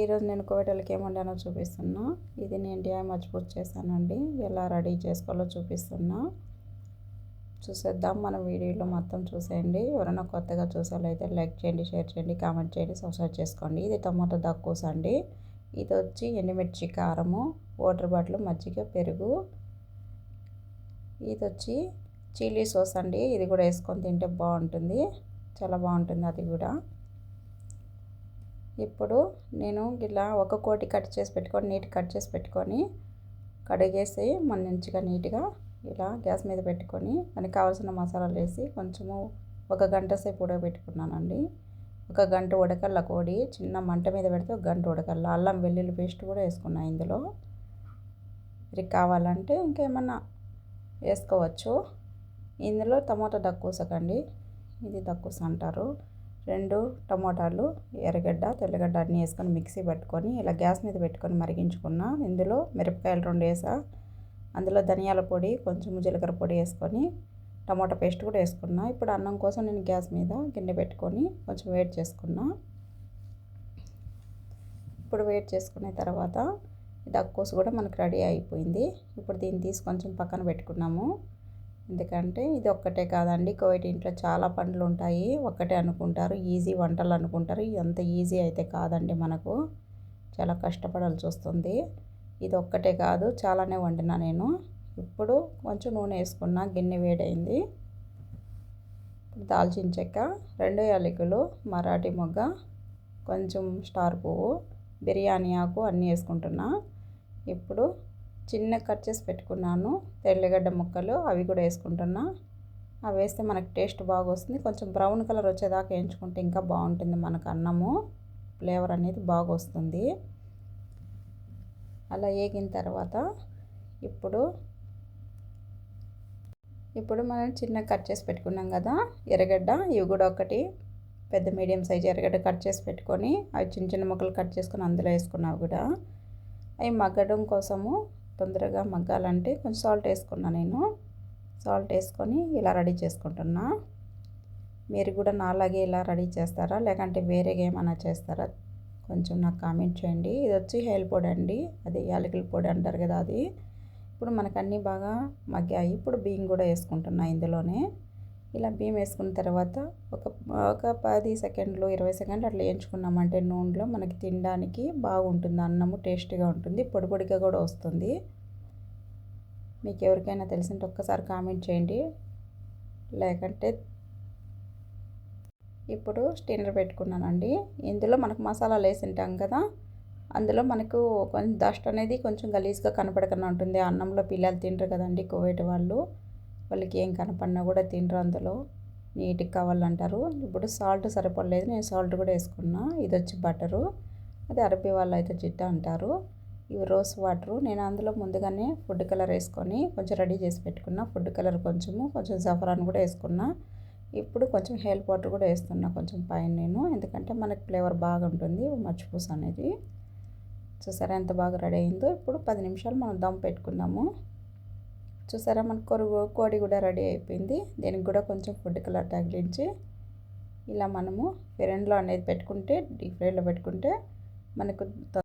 ఈరోజు నేను కోవిటలకి ఏం వండానో చూపిస్తున్నా. ఇది నేను డిఐ మర్చిపోట్ చేశానండి. ఎలా రెడీ చేసుకోవాలో చూపిస్తున్నా. చూసేద్దాం మన వీడియోలో మొత్తం చూసేయండి. ఎవరైనా కొత్తగా చూసేవాళ్ళైతే లైక్ చేయండి షేర్ చేయండి కామెంట్ చేయండి సబ్స్క్రైబ్ చేసుకోండి. ఇది టమాటో దక్కుస్ అండి. ఇది వచ్చి ఎండుమిర్చి కారము వాటర్ బాటిల్ మజ్జిగ పెరుగు. ఇది వచ్చి చిల్లీ సాస్ అండి. ఇది కూడా వేసుకొని తింటే బాగుంటుంది. చాలా బాగుంటుంది అది కూడా. ఇప్పుడు నేను ఇలా ఒక కోటి కట్ చేసి పెట్టుకొని నీట్ కట్ చేసి పెట్టుకొని కడిగేసి మంచిగా నీట్గా ఇలా గ్యాస్ మీద పెట్టుకొని దానికి కావాల్సిన మసాలాలు వేసి కొంచెము ఒక గంట సేపు ఉడకబెట్టుకున్నానండి. ఒక గంట ఉడకల్ల కోడి చిన్న మంట మీద పెడితే ఒక గంట ఉడకల్ల అల్లం వెల్లుల్లి పేస్ట్ కూడా వేసుకున్నాను ఇందులో. ఇది కావాలంటే ఇంకేమన్నా వేసుకోవచ్చు. ఇందులో టమోటా దక్కుసకండి. ఇది దక్కుస అంటారు. రెండు టమోటాలు ఎర్రగడ్డ తెల్లగడ్డ అన్నీ వేసుకొని మిక్సీ పట్టుకొని ఇలా గ్యాస్ మీద పెట్టుకొని మరిగించుకున్న. ఇందులో మిరపకాయలు రెండు వేసా. అందులో ధనియాల పొడి కొంచెం జీలకర్ర పొడి వేసుకొని టమాటా పేస్ట్ కూడా వేసుకున్నా. ఇప్పుడు అన్నం కోసం నేను గ్యాస్ మీద గిన్నె పెట్టుకొని కొంచెం వేడి చేసుకున్నా. ఇప్పుడు వేడి చేసుకున్న తర్వాత ఇది అక్కోసు కూడా మనకు రెడీ అయిపోయింది. ఇప్పుడు దీన్ని తీసి కొంచెం పక్కన పెట్టుకున్నాము. ఎందుకంటే ఇది ఒక్కటే కాదండి. కోవిడ్ ఇంట్లో చాలా పండ్లు ఉంటాయి. ఒక్కటే అనుకుంటారు. ఈజీ వంటలు అనుకుంటారు. అంత ఈజీ అయితే కాదండి మనకు. చాలా కష్టపడాల్సి వస్తుంది. ఇది ఒక్కటే కాదు. చాలానే వండినా నేను. ఇప్పుడు కొంచెం నూనె వేసుకున్న. గిన్నె వేడైంది. దాల్చిన చెక్క రెండు యాలకులు మరాఠీ మొగ్గ కొంచెం స్టార్ పువ్వు బిర్యానీ ఆకు అన్నీ వేసుకుంటున్నా. ఇప్పుడు చిన్న కట్ చేసి పెట్టుకున్నాను. తెల్లగడ్డ ముక్కలు అవి కూడా వేసుకుంటున్నా. అవి వేస్తే మనకు టేస్ట్ బాగా వస్తుంది కొంచెం బ్రౌన్ కలర్ వచ్చేదాకా వేయించుకుంటే ఇంకా బాగుంటుంది మనకు అన్నము. ఫ్లేవర్ అనేది బాగా వస్తుంది అలా వేగిన తర్వాత ఇప్పుడు ఇప్పుడు మనం చిన్న కట్ చేసి పెట్టుకున్నాం కదా ఎర్రగడ్డ ఇవి కూడా ఒకటి పెద్ద మీడియం సైజ్ ఎర్రగడ్డ కట్ చేసి పెట్టుకొని అవి చిన్న చిన్న ముక్కలు కట్ చేసుకొని అందులో వేసుకున్నావు కూడా. అవి మగ్గడం కోసము తొందరగా మగ్గాలంటే కొంచెం సాల్ట్ వేసుకున్నా నేను. సాల్ట్ వేసుకొని ఇలా రెడీ చేసుకుంటున్నా. మీరు కూడా నాలాగే ఇలా రెడీ చేస్తారా? లేకంటే వేరేగా ఏమైనా చేస్తారా? కొంచెం నాకు కామెంట్ చేయండి. ఇది వచ్చి హెయిల్ పొడి అండి. అది యాలకుల పొడి అంటారు కదా అది. ఇప్పుడు మనకు అన్నీ బాగా మగ్గాయి. ఇప్పుడు బియ్యం కూడా వేసుకుంటున్నా ఇందులోనే. ఇలా బియ్యం వేసుకున్న తర్వాత ఒక ఒక పది సెకండ్లు ఇరవై సెకండ్లు అట్లా వేయించుకున్నామంటే నూనెలో మనకి తినడానికి బాగుంటుంది. అన్నము టేస్టీగా ఉంటుంది. పొడి పొడిగా కూడా వస్తుంది. మీకు ఎవరికైనా తెలిసింటే ఒక్కసారి కామెంట్ చేయండి. లేకంటే ఇప్పుడు స్టీనర్ పెట్టుకున్నానండి. ఇందులో మనకు మసాలాలు వేసి ఉంటాం కదా అందులో మనకు కొంచెం డస్ట్ అనేది కొంచెం గలీజ్గా కనపడకుండా ఉంటుంది. అన్నంలో పిల్లలు తింటారు కదండి కోవేటి వాళ్ళు. వాళ్ళకి ఏం కనపడినా కూడా తినరు అందులో. నీట్గా కావాలంటారు. ఇప్పుడు సాల్ట్ సరిపడలేదు. నేను సాల్ట్ కూడా వేసుకున్నా. ఇది వచ్చి బటరు. అది అరబీ వాళ్ళు అయితే జిట్ట అంటారు. ఇవి రోస్ వాటరు. నేను అందులో ముందుగానే ఫుడ్ కలర్ వేసుకొని కొంచెం రెడీ చేసి పెట్టుకున్నా. ఫుడ్ కలర్ కొంచెము కొంచెం జఫరాన్ కూడా వేసుకున్నా. ఇప్పుడు కొంచెం హెల్ప్ వాటర్ కూడా వేస్తున్నా కొంచెం పైన నేను. ఎందుకంటే మనకి ఫ్లేవర్ బాగా ఉంటుంది. మర్చిపూస అనేది. చూసారా ఎంత బాగా రెడీ అయిందో. ఇప్పుడు పది నిమిషాలు మనం దమ్ పెట్టుకుందాము. చూసారా మన కొరుగు కోడి కూడా రెడీ అయిపోయింది. దీనికి కూడా కొంచెం ఫుడ్ కలర్ తగిలించి ఇలా మనము ఫెరెండ్లో అనేది పెట్టుకుంటే డీప్ ఫ్రైలో పెట్టుకుంటే మనకు